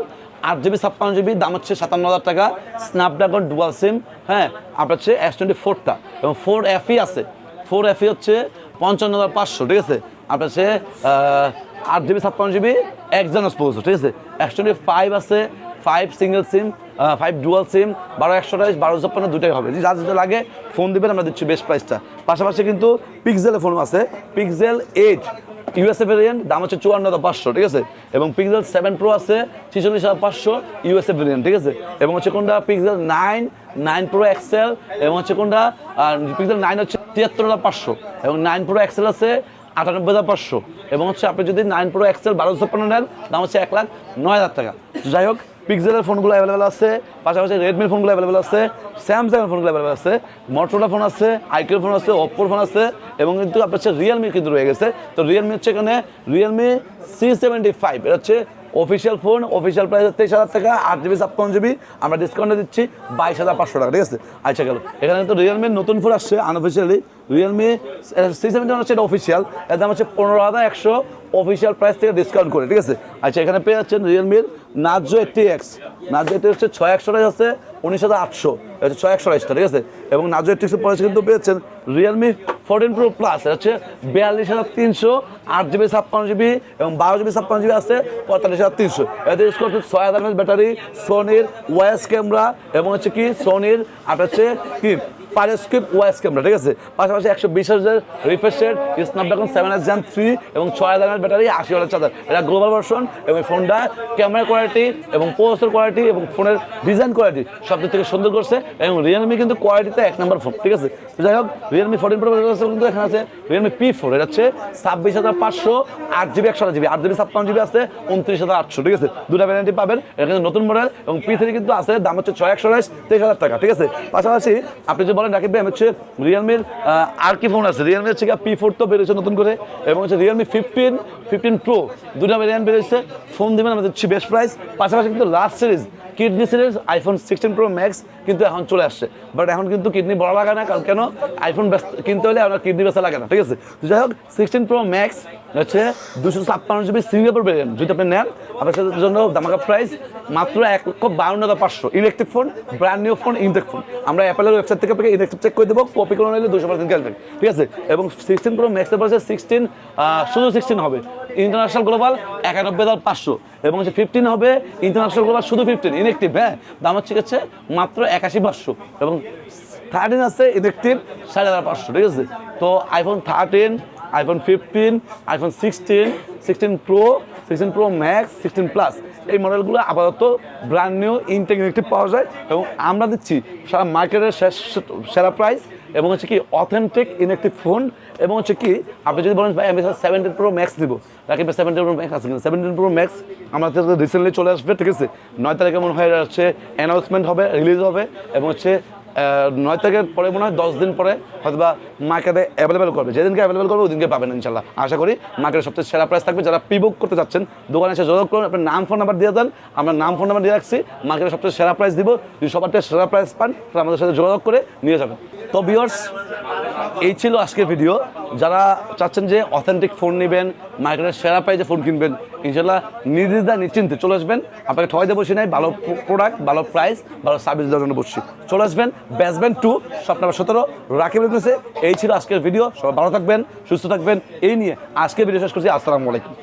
আট জিবি ছাপ্পান্ন জিবি দাম হচ্ছে সাতান্ন হাজার টাকা। স্ন্যাপড্রাগন ডুয়াল সিম হ্যাঁ আপনার হচ্ছে এস টোয়েন্টি ফোরটা এবং ফোর এফই আছে। ফোর এফই হচ্ছে পঞ্চান্ন হাজার পাঁচশো, ঠিক আছে? আপনার হচ্ছে আট জিবি ছাপ্পান্ন জিবি একজনস পৌঁছো ঠিক আছে? এস টোয়েন্টি ফাইভ আছে five single SIM five dual SIM বারো একশো আঠাইশ বারো ছাপ্পান্ন দুটাই হবে। যা যেটা লাগে ফোন দিবেন, আমরা দিচ্ছি বেস্ট প্রাইসটা পাশাপাশি কিন্তু পিক্সেলের ফোন আছে। পিক্সেল এইট ইউএসএ ভেরিয়েন্ট দাম হচ্ছে চুয়ান্ন হাজার পাঁচশো, ঠিক আছে? এবং পিক্সেল সেভেন প্রো আছে ছিচল্লিশ হাজার পাঁচশো ইউএসএ ভেরিয়েন্ট ঠিক আছে? এবং হচ্ছে কোনটা? Pixel nine nine pro XL এবং হচ্ছে কোনটা? পিক্সেল নাইন হচ্ছে তিয়াত্তর হাজার পাঁচশো, এবং নাইন প্রো এক্সেল আছে আটানব্বই হাজার পাঁচশো, এবং হচ্ছে আপনি যদি নাইন প্রো এক্সেল বারোশো ছাপ্পান্ন নেন, দাম হচ্ছে এক লাখ নয় হাজার টাকা। যাই হোক পিক্সেলের ফোনগুলো অ্যাভেলেবেল আছে, পাশাপাশি রেডমির ফোনগুলো অ্যাভেলেবেল আছে স্যামসাংয়ের ফোনগুলো অ্যাভেলেবেল আছে মোটরোলা ফোন আছে আইকিউর ফোন আছে ওপ্পোর ফোন আছে, এবং কিন্তু আপনার হচ্ছে রিয়েলমি কিন্তু রয়ে গেছে। তো রিয়েলমি হচ্ছে এখানে রিয়েলমি সি সেভেন্টি ফাইভ এটা হচ্ছে অফিসিয়াল ফোন অফিসিয়াল প্রাইস তেইশ হাজার টাকা, আট জিবি ছাপ্পান্ন জিবি আমরা ডিসকাউন্টে দিচ্ছি বাইশ হাজার পাঁচশো টাকা, ঠিক আছে? আচ্ছা গেল। এখানে তো রিয়েলমির নতুন ফোন আসছে আনঅফিসিয়ালি রিয়েলমি সি সেভেন্টি হচ্ছে এটা অফিসিয়াল এর দাম হচ্ছে পনেরো হাজার একশো অফিসিয়াল প্রাইস থেকে ডিসকাউন্ট করে, ঠিক আছে? আচ্ছা এখানে পেয়ে যাচ্ছেন রিয়েলমির Narzo eighty X Narzo eighty হচ্ছে ছয় একশো টাকা আছে, উনিশ হাজার আটশো। হচ্ছে ছয় একশো আড়াইশটা ঠিক আছে? এবং নাজো এইটটি এক্সের পরে কিন্তু পেয়েছেন রিয়েলমি ফোরটিন প্রো প্লাস এটা হচ্ছে বিয়াল্লিশ হাজার তিনশো, আট জিবি ছাপ্পান্ন জিবি এবং বারো জিবি ছাপ্পান্ন জিবি আছে, পঁয়তাল্লিশ হাজার তিনশো। এতে ইউজ করছে ছয় হাজার ব্যাটারি সোনির ওয়াইস ক্যামেরা এবং হচ্ছে কি? সোনির আপনার হচ্ছে কি? পারেস্কিপ ওয়াইস ক্যামেরা, ঠিক আছে? পাশাপাশি একশো বিশ হাজার refresh rate Snapdragon seven S gen three এবং ছয় হাজার ব্যাটারি আশি হাজার চার্জার। এটা গ্লোবাল ভার্সন এবং ফোনটা ক্যামেরা কোয়ালিটি এবং প্রসেসর কোয়ালিটি এবং ফোনের ডিজাইন কোয়ালিটি সব দিক থেকে সুন্দর করছে এবং রিয়েলমি কিন্তু কোয়ালিটিতে এক নম্বর ফোন ঠিক আছে? যাই হোক রিয়েলমি ফোরটিন প্রো কিন্তু এখানে আছে রিয়েলমি পি ফোর এটা হচ্ছে ছাব্বিশ হাজার পাঁচশো আট জিবি একশো জিবি আট জিবি ছাপ্পান্ন জিবি আছে, উনত্রিশ হাজার আটশো, ঠিক আছে? দুটা ভ্যারান্টি পাবেন, এটা কিন্তু নতুন মডেল এবং পি থ্রি কিন্তু আছে, দাম হচ্ছে ছয় একশো তেইশ হাজার টাকা, ঠিক আছে? পাশাপাশি আপনি যে বলেন রাকিব ভাই হচ্ছে রিয়েলমির আর কি ফোন আছে? রিয়েলমি হচ্ছে পি ফোর তো বেরোচ্ছে নতুন করে, এবং হচ্ছে রিয়েলমি ফিফটিন ফিফটিন প্রো দুটা ভ্যারিয়েন্ট বেরোচ্ছে ফোন দেবেন আমাদের হচ্ছে বেস্ট প্রাইস পাশাপাশি কিন্তু last series kidney series iPhone sixteen pro max কিন্তু এখন চলে আসছে। বাট এখন কিন্তু কিডনি বড় লাগে না, কারণ কেন? আইফোন কিনতে হলে আপনার কিডনি বেচা লাগে না, ঠিক আছে? যাই হোক সিক্সটিন প্রো ম্যাক্স হচ্ছে দুশো ছাপ্পান্ন জিবি সিঙ্গাপুর ভেরিয়েন্ট যদি আপনি নেন, আপনার জন্য দামাকা প্রাইস মাত্র এক লক্ষ বাউন্ন হাজার পাঁচশো। Electric phone brand new phone intake phone আমরা অ্যাপেলের ওয়েবসাইট থেকে আপনাকে ইলেকট্রিক চেক করে দেবো কপি করে নিলে দুশো পার্সেন্ট ক্যাশব্যাক ঠিক আছে? এবং সিক্সটিন প্রো ম্যাক্সের পাশে সিক্সটিন শুধু সিক্সটিন হবে। ইন্টারন্যাশনাল গ্লোবাল একানব্বই হাজার পাঁচশো। এবং হচ্ছে ফিফটিন হবে ইন্টারন্যাশনাল গ্লোবাল শুধু ফিফটিন ইনেকটিভ হ্যাঁ? দাম হচ্ছে গেছে মাত্র একাশি পাঁচশো। এবং থার্টিন আছে ইলেকট্রিভ সাড়ে হাজার পাঁচশো। ঠিক আছে? তো iPhone thirteen iPhone fifteen iPhone sixteen sixteen pro sixteen pro max sixteen plus এই মডেলগুলো আপাতত ব্র্যান্ড নিউ ইনটেক পাওয়া যায় এবং আমরা দিচ্ছি সারা মার্কেটের সেরা প্রাইস এবং হচ্ছে কি অথেন্টিক ইলেকট্রিক ফোন এবং হচ্ছে কি আপনি যদি বলেন ভাই আমি সেভেন্টিন প্রো ম্যাক্স দিব রাকিব সেভেন্টিন প্রো ম্যাক্স আছে কিন্তু সেভেন্টিন প্রো ম্যাক্স আমাদের রিসেন্টলি চলে আসবে, ঠিক আছে? নয় তারিখে মনে হয় হচ্ছে অ্যানাউন্সমেন্ট হবে রিলিজ হবে এবং হচ্ছে নয় তারিখের পরে মনে হয়, দশ দিন পরে হয়তো বা মার্কেটে অ্যাভেলেবেল করবে। যেদিনকে অ্যাভেলেবেল করবে, ওদিনকে পাবেন ইনশাল্লাহ। আশা করি মার্কেটের সবচেয়ে সেরা প্রাইস থাকবে। যারা পি বুক করতে চাচ্ছেন, দোকানে এসে যোগাযোগ করুন, আপনার নাম ফোন নাম্বার দিয়ে দেন, আমরা নাম ফোন নাম্বার দিয়ে রাখছি। মার্কেটের সবচেয়ে সেরা প্রাইস দিব। যদি সবার থেকে সেরা প্রাইস পান, তাহলে আমাদের সাথে যোগাযোগ করে নিয়ে যাবেন। তো বিয়ার্স এই ছিল আজকের ভিডিও যারা চাচ্ছেন যে অথেন্টিক ফোন নেবেন মার্কেটের সেরা প্রাইজে ফোন কিনবেন, ইনশাল্লাহ নির্দ্বিধা নিশ্চিন্তে চলে আসবেন। আপনাকে ঠয়তে বসি নাই, ভালো প্রোডাক্ট ভালো প্রাইস ভালো সার্ভিস দেওয়ার জন্য বসছি। চলে আসবেন ব্যাসবেন টু শপ নাম্বার সতেরো, রাকিব এই ছিল আজকের ভিডিও। সবাই ভালো থাকবেন, সুস্থ থাকবেন। এই নিয়ে আজকের ভিডিও শেষ করছি। আসসালামু আলাইকুম।